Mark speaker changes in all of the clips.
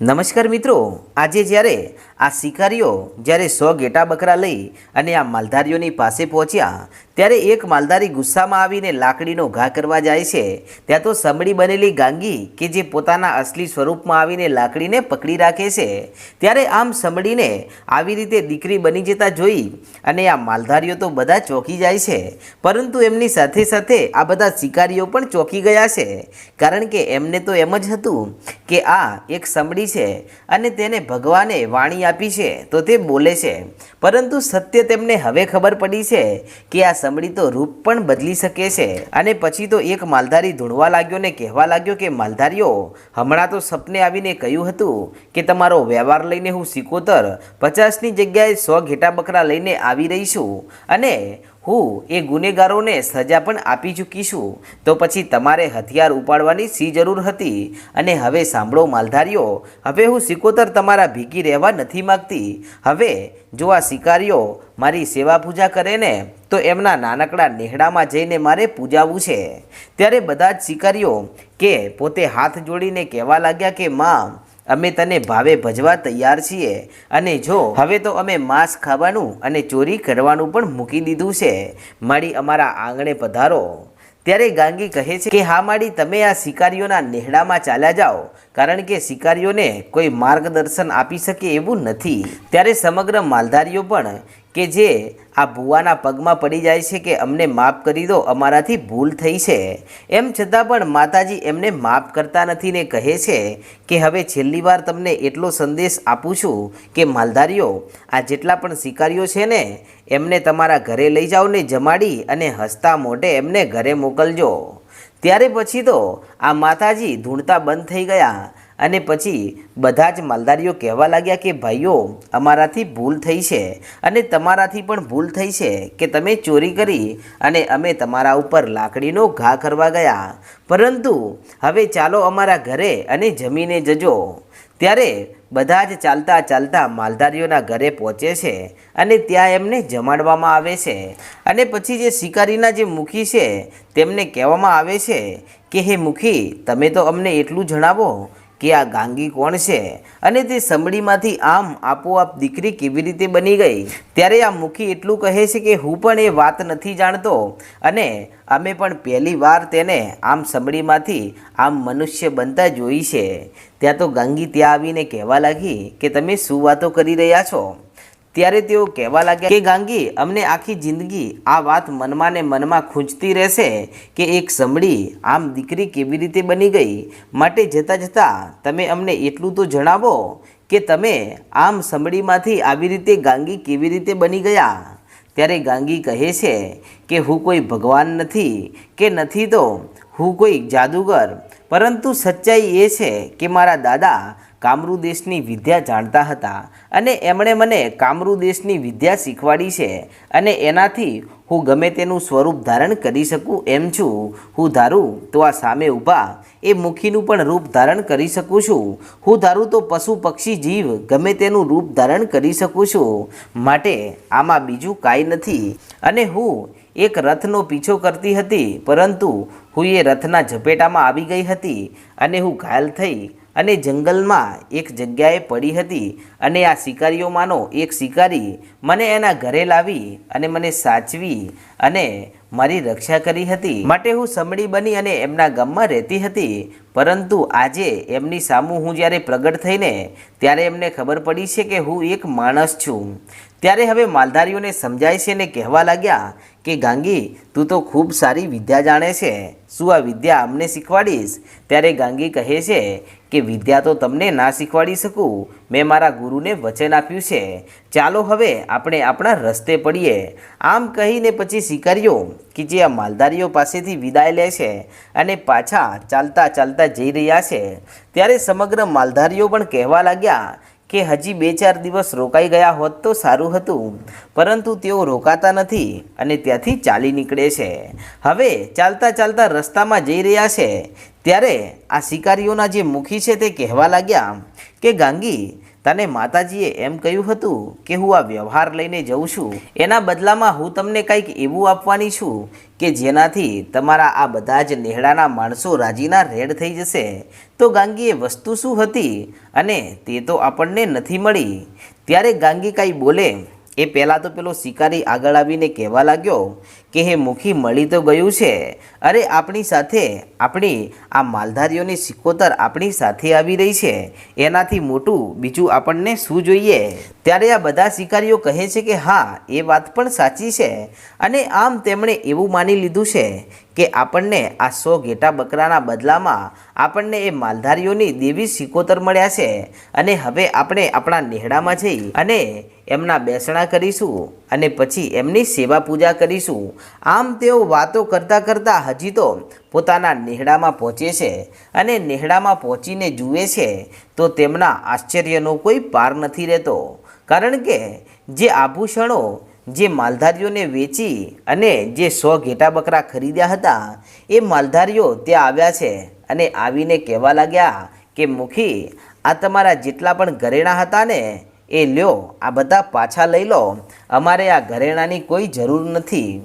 Speaker 1: નમસ્કાર મિત્રો, આજે જ્યારે આ શિકારીઓ જ્યારે સો ગેટા બકરા લઈ અને આ માલધારીઓની પાસે પહોંચ્યા, ત્યારે એક માલધારી ગુસ્સામાં આવીને લાકડીનો ઘા કરવા જાય છે. ત્યાં તો સમડી બનેલી ગાંગી કે જે પોતાના અસલી સ્વરૂપમાં આવીને લાકડીને પકડી રાખે છે. ત્યારે આમ સમડીને આવી રીતે દીકરી બની જતા જોઈ અને આ માલધારીઓ તો બધા ચોંકી જાય છે. પરંતુ એમની સાથે સાથે આ બધા શિકારીઓ પણ ચોંકી ગયા છે. કારણ કે એમને તો એમ જ હતું કે આ એક સમડી છે અને તેને ભગવાને વાણી આપી છે તો તે બોલે છે. પરંતુ સત્ય તેમને હવે ખબર પડી છે કે આ સમડી તો રૂપ પણ બદલી શકે છે. અને પછી તો એક માલધારી ધૂણવા લાગ્યો ને કહેવા લાગ્યો કે, માલધારીઓ, હમણાં તો સપને આવીને કહ્યું હતું કે તમારો વ્યવહાર લઈને હું સિકોતર પચાસની જગ્યાએ સો ઘેટા બકરા લઈને આવી રહી છું. અને હું એ ગુનેગારોને સજા પણ આપી ચૂકી છું તો પછી તમારે હથિયાર ઉપાડવાની સી જરૂર હતી? અને હવે સાંભળો માલધારીઓ, હવે હું સિકોતર તમારા ભીગી રહેવા નથી માગતી. હવે જો આ શિકારીઓ મારી સેવા પૂજા કરે ને, તો એમના નાનકડા નેહડામાં જઈને મારે પૂજાવું છે. ત્યારે બધા જ શિકારીઓ કે પોતે હાથ જોડીને કહેવા લાગ્યા કે, માં અમે તને ભાવે ભજવા તૈયાર છીએ. અને જો, હવે તો અમે માંસ ખાવાનું અને ચોરી કરવાનું પણ મૂકી દીધું છે. માડી અમારા આંગણે પધારો. ત્યારે ગાંગી કહે છે કે, હા માડી, તમે આ શિકારીઓના નેહડામાં ચાલ્યા જાઓ. કારણ કે શિકારીઓને કોઈ માર્ગદર્શન આપી શકે એવું નથી. ત્યારે સમગ્ર માલધારીઓ પણ કે જે આ ભુવાના પગમાં પડી જાય છે કે અમને માફ કરી દો, અમારાથી ભૂલ થઈ છે. એમ છતાં પણ માતાજી એમને માફ કરતા નથી ને કહે છે કે હવે છેલ્લી વાર તમને એટલો સંદેશ આપું છું કે માલધારીઓ, આ જેટલા પણ શિકારીઓ છે ને, એમને તમારા ઘરે લઈ જાઓ ને જમાડી અને હસતા મોઢે એમને ઘરે મોકલજો. ત્યારે પછી તો આ માતાજી ધૂણતા બંધ થઈ ગયા અને પછી બધા જ માલધારીઓ કહેવા લાગ્યા કે ભાઈઓ, અમારાથી ભૂલ થઈ છે અને તમારાથી પણ ભૂલ થઈ છે કે તમે ચોરી કરી અને અમે તમારા ઉપર લાકડીનો ઘા કરવા ગયા. પરંતુ હવે ચાલો અમારા ઘરે અને જમીને જજો. ત્યારે બધા જ ચાલતા ચાલતા માલધારીઓના ઘરે પહોંચે છે અને ત્યાં એમને જમાડવામાં આવે છે. અને પછી જે શિકારીના જે મુખી છે, તેમને કહેવામાં આવે છે કે, હે મુખી, તમે તો અમને એટલું જણાવો કે આ ગાંગી કોણ છે? અને તે સમડીમાંથી આમ આપોઆપ દીકરી કેવી રીતે બની ગઈ? ત્યારે આ મુખી એટલું કહે છે કે હું પણ એ વાત નથી જાણતો. અને અમે પણ પહેલી વાર તેને આમ સમડીમાંથી આમ મનુષ્ય બનતા જોઈ છે. ત્યાં તો ગાંગી ત્યાં આવીને કહેવા લાગી કે તમે શું વાતો કરી રહ્યા છો? ત્યારે તેઓ કહેવા લાગ્યા કે, ગાંગી, અમને આખી જિંદગી આ વાત મનમાં ને મનમાં ખૂંચતી રહેશે કે એક સમડી આમ દીકરી કેવી રીતે બની ગઈ? માટે જતાં જતાં તમે અમને એટલું તો જણાવો કે તમે આમ સંભળીમાંથી આવી રીતે ગાંગી કેવી રીતે બની ગયા? ત્યારે ગાંગી કહે છે કે હું કોઈ ભગવાન નથી કે નથી તો હું કોઈ જાદુગર? પરંતુ સચ્ચાઈ એ છે કે મારા દાદા કામરૂ દેશની વિદ્યા જાણતા હતા અને એમણે મને કામરૂ દેશની વિદ્યા શીખવાડી છે અને એનાથી હું ગમે તેનું સ્વરૂપ ધારણ કરી શકું એમ છું. હું ધારું તો આ સામે ઊભા એ મુખીનું પણ રૂપ ધારણ કરી શકું છું. હું ધારું તો પશુ પક્ષી જીવ ગમે તેનું રૂપ ધારણ કરી શકું છું. માટે આમાં બીજું કાંઈ નથી અને હું એક રથનો પીછો કરતી હતી, પરંતુ હું એ રથના ઝપેટામાં આવી ગઈ હતી અને હું ઘાયલ થઈ અને જંગલમાં એક જગ્યાએ પડી હતી અને આ શિકારીઓમાંનો એક શિકારી મને એના ઘરે લાવી અને મને સાચવી અને મારી રક્ષા કરી હતી. માટે હું સમડી બની અને એમના ગામમાં રહેતી હતી, પરંતુ આજે એમની સામું હું જ્યારે પ્રગટ થઈને, ત્યારે એમને ખબર પડી છે કે હું એક માણસ છું. ત્યારે હવે માલધારીઓને સમજાય છે ને કહેવા લાગ્યા કે, ગાંગી, તું તો ખૂબ સારી વિદ્યા જાણે છે. શું આ વિદ્યા અમને શીખવાડીશ? ત્યારે ગાંગી કહે છે કે, વિદ્યા તો તમને ના શીખવાડી શકું. મેં મારા ગુરુને વચન આપ્યું છે. ચાલો હવે આપણે આપણા રસ્તે પડીએ. આમ કહીને પછી શિકારીઓ કે જે આ માલધારીઓ પાસેથી વિદાય લે છે અને પાછા ચાલતા ચાલતા જઈ રહ્યા છે. ત્યારે સમગ્ર માલધારીઓ પણ કહેવા લાગ્યા કે હજી બે ચાર દિવસ રોકાઈ ગયા હોત તો સારું હતું. પરંતુ તેઓ રોકાતા નથી અને ત્યાંથી ચાલી નીકળે છે. હવે ચાલતા ચાલતા રસ્તામાં જઈ રહ્યા છે. ત્યારે આ શિકારીઓના જે મુખી છે તે કહેવા લાગ્યા કે, ગાંગી તને માતાજીએ એમ કહ્યું હતું કે હું આ વ્યવહાર લઈને જઉં છું. એના બદલામાં હું તમને કંઈક એવું આપવાની છું કે જેનાથી તમારા આ બધા જ નેહડાના માણસો રાજીના રેડ થઈ જશે. તો ગાંગીએ વસ્તુ શું હતી? અને તે તો આપણને નથી મળી. ત્યારે ગાંગી કાંઈ બોલે એ પહેલાં તો પેલો શિકારી આગળ આવીને કહેવા લાગ્યો કે, હે મુખી, મળી તો ગયું છે. અરે, આપણી સાથે, આપણી, આ માલધારીઓની સિકોતર આપણી સાથે આવી રહી છે. એનાથી મોટું બીજું આપણને શું જોઈએ? ત્યારે આ બધા શિકારીઓ કહે છે કે, હા, એ વાત પણ સાચી છે. અને આમ તેમણે એવું માની લીધું છે કે, આપણને આ સો ઘેટા બકરાના બદલામાં આપણને એ માલધારીઓની દેવી સિકોતર મળ્યા છે. અને હવે આપણે આપણા નેહડામાં જઈ અને એમના બેસણા કરીશું અને પછી એમની સેવા પૂજા કરીશું. આમ તેઓ વાતો કરતાં કરતાં હજી તો પોતાના નેહડામાં પહોંચે છે અને નેહડામાં પહોંચીને જુએ છે તો તેમના આશ્ચર્યનો કોઈ પાર નથી રહેતો. કારણ કે જે આભૂષણો, જે માલધારીઓને વેચી અને જે સો ઘેટા બકરા ખરીદ્યા હતા, એ માલધારીઓ ત્યાં આવ્યા છે અને આવીને કહેવા લાગ્યા કે, મુખી, આ તમારા જેટલા પણ ઘરેણા હતા ને એ લ્યો, આ બધા પાછા લઈ લો. અમારે આ ઘરેણાની કોઈ જરૂર નથી.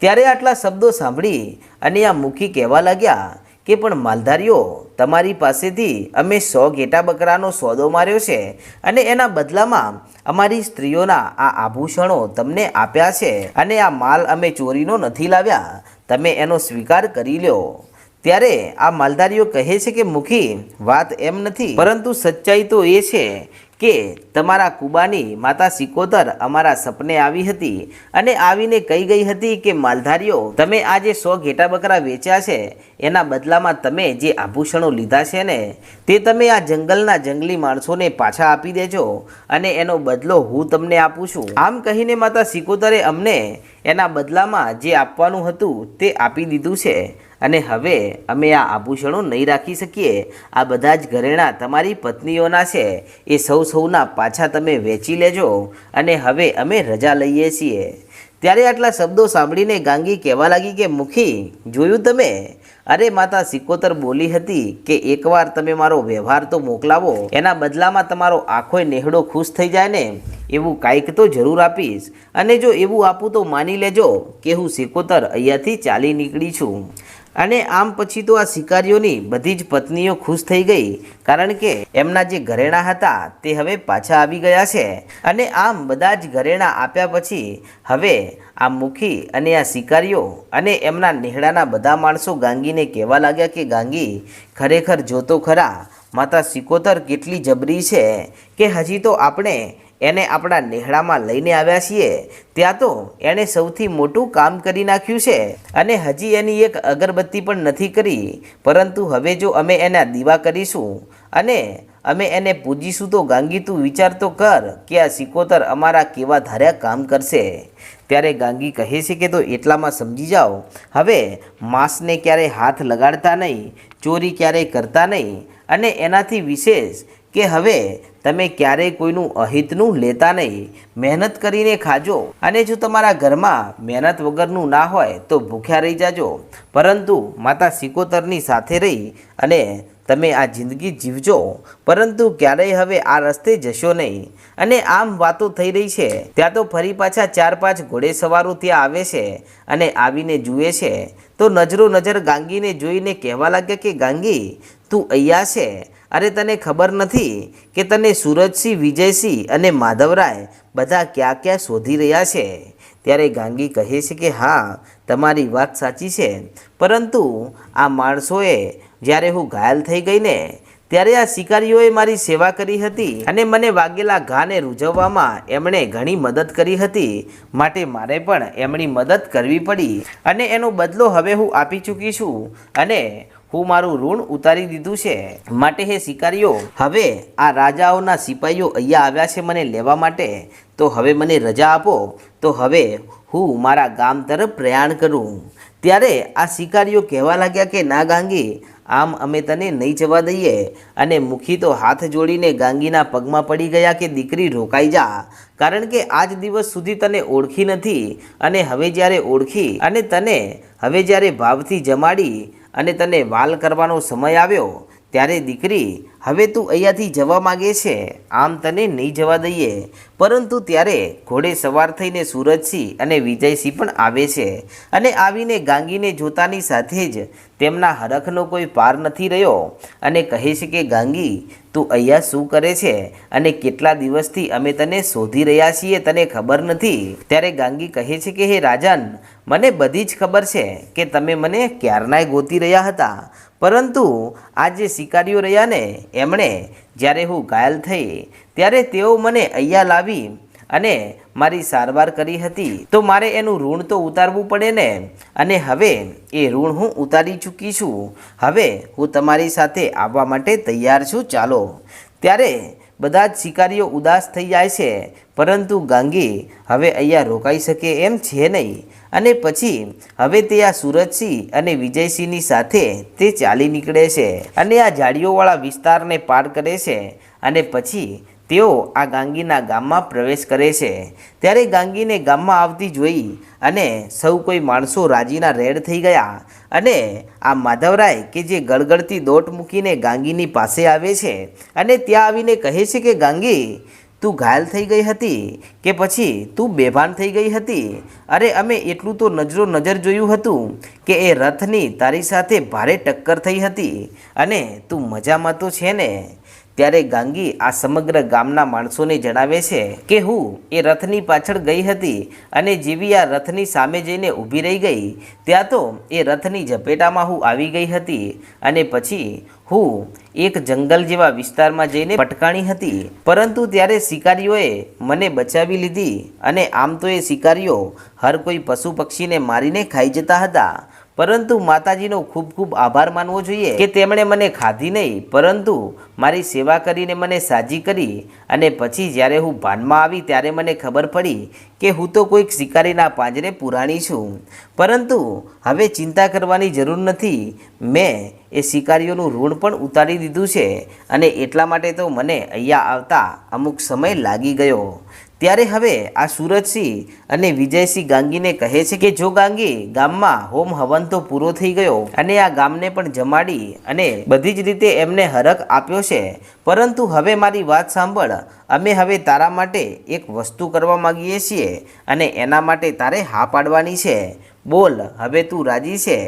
Speaker 1: ત્યારે આટલા શબ્દો સાંભળી અને આ મુખી કહેવા લાગ્યા કે, પણ માલધારીઓ, તમારી પાસેથી અમે સો ઘેટા બકરાનો સોદો માર્યો છે અને એના બદલામાં અમારી સ્ત્રીઓના આ આભૂષણો તમને આપ્યા છે અને આ માલ અમે ચોરીનો નથી લાવ્યા. તમે એનો સ્વીકાર કરી લ્યો. ત્યારે આ માલધારીઓ કહે છે કે, મુખી, વાત એમ નથી. પરંતુ સચ્ચાઈ તો એ છે કે તમારા કુબાની માતા સિકોતર અમારા સપને આવી હતી અને આવીને કહી ગઈ હતી કે, માલધારીઓ, તમે આ જે સો ઘેટા બકરા વેચ્યા છે. એના બદલામાં તમે જે આભૂષણો લીધા છે ને તે તમે આ જંગલના જંગલી માણસોને પાછા આપી દેજો અને એનો બદલો હું તમને આપું છું. આમ કહીને માતા સિકોતરે અમને એના બદલામાં જે આપવાનું હતું તે આપી દીધું છે. અને હવે અમે આ આભૂષણો નહીં રાખી શકીએ. આ બધા જ ઘરેણાં તમારી પત્નીઓના છે. એ સૌ સૌના પાછા તમે વેચી લેજો. અને હવે અમે રજા લઈએ છીએ. ત્યારે આટલા શબ્દો સાંભળીને ગાંગી કહેવા લાગી કે, મુખી, જોયું તમે? અરે માતા, સિકોતર બોલી હતી કે એકવાર તમે મારો વ્યવહાર તો મોકલાવો. એના બદલામાં તમારો આખોય નેહડો ખુશ થઈ જાય ને? એવું કાંઈક તો જરૂર આપીશ. અને જો એવું આપું તો માની લેજો કે હું સિકોતર અહીંયાથી ચાલી નીકળી છું. અને આમ પછી તો આ શિકારીઓની બધી જ પત્નીઓ ખુશ થઈ ગઈ, કારણ કે એમના જે ઘરેણાં હતા તે હવે પાછા આવી ગયા છે. અને આમ બધા જ ઘરેણાં આપ્યા પછી હવે આ મુખી અને આ શિકારીઓ અને એમના નેહડાના બધા માણસો ગાંગીને કહેવા લાગ્યા કે, ગાંગી, ખરેખર જોતો ખરા, માતા સિકોતર કેટલી જબરી છે કે હજી તો આપણે એને આપણા નેહડામાં લઈને આવ્યા છીએ, ત્યાં તો એણે સૌથી મોટું કામ કરી નાખ્યું છે. અને હજી એની એક અગરબત્તી પણ નથી કરી, પરંતુ હવે જો અમે એના દીવા કરીશું અને અમે એને પૂજીશું તો ગાંગી તું વિચાર તો કર કે આ સિકોતર અમારા કેવા ધાર્યા કામ કરશે. ત્યારે ગાંગી કહે છે કે તો એટલામાં સમજી જાઓ, હવે માંસને ક્યારેય હાથ લગાડતા નહીં, ચોરી ક્યારેય કરતા નહીં અને એનાથી વિશેષ કે હવે તમે ક્યારેય કોઈનું અહિતનું લેતા નહીં. મહેનત કરીને ખાજો. અને જો તમારા ઘરમાં મહેનત વગરનું ના હોય તો ભૂખ્યા રહી જાજો. પરંતુ માતા સિકોતરની સાથે રહી અને તમે આ જિંદગી જીવજો. પરંતુ ક્યારેય હવે આ રસ્તે જશો નહીં. અને આમ વાતો થઈ રહી છે. ત્યાં તો ફરી પાછા ચાર પાંચ ઘોડેસવારો ત્યાં આવે છે અને આવીને જુએ છે. તો નજરો નજર ગાંગીને જોઈને કહેવા લાગ્યા કે, ગાંગી, તું અહીંયા છે? અરે તને ખબર નથી કે તને સુરજસિંહ, વિજયસિંહ અને માધવરાય બધા ક્યાં ક્યાં શોધી રહ્યા છે? ત્યારે ગાંગી કહે છે કે હા, તમારી વાત સાચી છે. પરંતુ આ માણસોએ જ્યારે હું ઘાયલ થઈ ગઈ ને ત્યારે આ શિકારીઓએ મારી સેવા કરી હતી અને મને વાગેલા ઘાને રૂઝવવામાં એમણે ઘણી મદદ કરી હતી. માટે મારે પણ એમની મદદ કરવી પડી અને એનો બદલો હવે હું આપી ચૂકી છું અને હું મારું ઋણ ઉતારી દીધું છે. માટે હે શિકારીઓ, હવે આ રાજાઓના સિપાહીઓ અહીંયા આવ્યા છે મને લેવા માટે. તો હવે મને રજા આપો. તો હવે હું મારા ગામ તરફ પ્રયાણ કરું. ત્યારે આ શિકારીઓ કહેવા લાગ્યા કે, ના ગાંગી આમ અમે તને નહીં જવા દઈએ. અને મુખી તો હાથ જોડીને ગાંગીના પગમાં પડી ગયા કે દીકરી રોકાઈ જા. કારણ કે આજ દિવસ સુધી તને ઓળખી નથી. અને હવે જ્યારે ઓળખી અને તને હવે જ્યારે ભાવથી જમાડી અને તને વાલ કરવાનો સમય આવ્યો ત્યારે દીકરી, હવે તું અહીંયાથી જવા માગે છે? આમ તને નહીં જવા દઈએ. પરંતુ ત્યારે ઘોડે સવાર થઈને સુરજસિંહ અને વિજયસિંહ પણ આવે છે અને આવીને ગાંગીને જોતાની સાથે જ તેમના હરખનો કોઈ પાર નથી રહ્યો અને કહે છે કે, ગાંગી, તું અહીંયા શું કરે છે? અને કેટલા દિવસથી અમે તને શોધી રહ્યા છીએ તને ખબર નથી? ત્યારે ગાંગી કહે છે કે, હે રાજન, મને બધી જ ખબર છે કે તમે મને ક્યારનાય ગોતી રહ્યા હતા. પરંતુ આ જે શિકારીઓ રહ્યા ને, એમણે જ્યારે હું ઘાયલ થઈ, ત્યારે તેઓ મને અહીંયા લાવી અને મારી સારવાર કરી હતી. તો મારે એનું ઋણ તો ઉતારવું પડે ને? અને હવે એ ઋણ હું ઉતારી ચૂકી છું. હવે હું તમારી સાથે આવવા માટે તૈયાર છું. ચાલો. ત્યારે બધા જ શિકારીઓ ઉદાસ થઈ જાય છે. પરંતુ ગાંગી હવે અહીંયા રોકાઈ શકે એમ છે નહીં. અને પછી હવે તે આ સુરજસિંહ અને વિજયસિંહની સાથે તે ચાલી નીકળે છે. અને આ ઝાડીઓવાળા વિસ્તારને પાર કરે છે. અને પછી તેઓ આ ગાંગીના ગામમાં પ્રવેશ કરે છે. ત્યારે ગાંગીને ગામમાં આવતી જોઈ અને સૌ કોઈ માણસો રાજીના રેડ થઈ ગયા અને આ માધવરાય કે જે ગળગળતી દોટ મૂકીને ગાંગીની પાસે આવે છે અને ત્યાં આવીને કહે છે કે, ગાંગી, તું ઘાયલ થઈ ગઈ હતી કે પછી તું બેભાન થઈ ગઈ હતી? અરે, અમે એટલું તો નજરો નજર જોયું હતું કે એ રથની તારી સાથે ભારે ટક્કર થઈ હતી અને તું મજામાં તો છે ને? ત્યારે ગાંગી આ સમગ્ર ગામના માણસોને જણાવે છે કે હું એ રથની પાછળ ગઈ હતી અને જેવી આ રથની સામે જઈને ઊભી રહી ગઈ, ત્યાં તો એ રથની ઝપેટામાં હું આવી ગઈ હતી અને પછી હું એક જંગલ જેવા વિસ્તારમાં જઈને પટકાણી હતી. પરંતુ ત્યારે શિકારીઓએ મને બચાવી લીધી અને આમ તો એ શિકારીઓ હર કોઈ પશુ પક્ષીને મારીને ખાઈ જતા હતા. પરંતુ માતાજીનો ખૂબ ખૂબ આભાર માનવો જોઈએ કે તેમણે મને ખાધી નહીં, પરંતુ મારી સેવા કરીને મને સાજી કરી અને પછી જ્યારે હું ભાનમાં આવી ત્યારે મને ખબર પડી કે હું તો કોઈક શિકારીના પાંજરે પુરાણી છું. પરંતુ હવે ચિંતા કરવાની જરૂર નથી. મેં એ શિકારીઓનું ઋણ પણ ઉતારી દીધું છે અને એટલા માટે તો મને અહીંયા આવતા અમુક સમય લાગી ગયો. ત્યારે હવે આ સુરજસિંહ અને વિજયસિંહ ગાંગીને કહે છે કે જો ગાંગી ગામમાં હોમ હવન તો પૂરો થઈ ગયો અને આ ગામને પણ જમાડી અને બધી જ રીતે એમને હરક આપ્યો છે. પરંતુ હવે મારી વાત સાંભળ. અમે હવે તારા માટે એક વસ્તુ કરવા માગીએ છીએ અને એના માટે તારે હા પાડવાની છે. બોલ, હવે તું રાજી છે?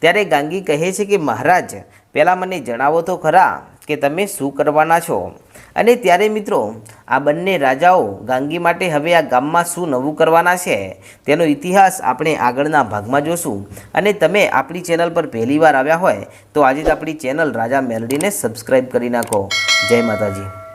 Speaker 1: ત્યારે ગાંગી કહે છે કે મહારાજ પહેલાં મને જણાવો તો ખરા કે તમે શું કરવાના છો? અને ત્યારે મિત્રો, આ બંને રાજાઓ ગાંગી માટે હવે આ ગામમાં શું નવું કરવાના છે, તેનો ઇતિહાસ આપણે આગળના ભાગમાં જોશું. અને તમે આપણી ચેનલ પર પહેલીવાર આવ્યા હોય, તો આજે જ આપણી ચેનલ રાજા મેલડીને સબસ્ક્રાઈબ કરી નાખો. જય માતાજી.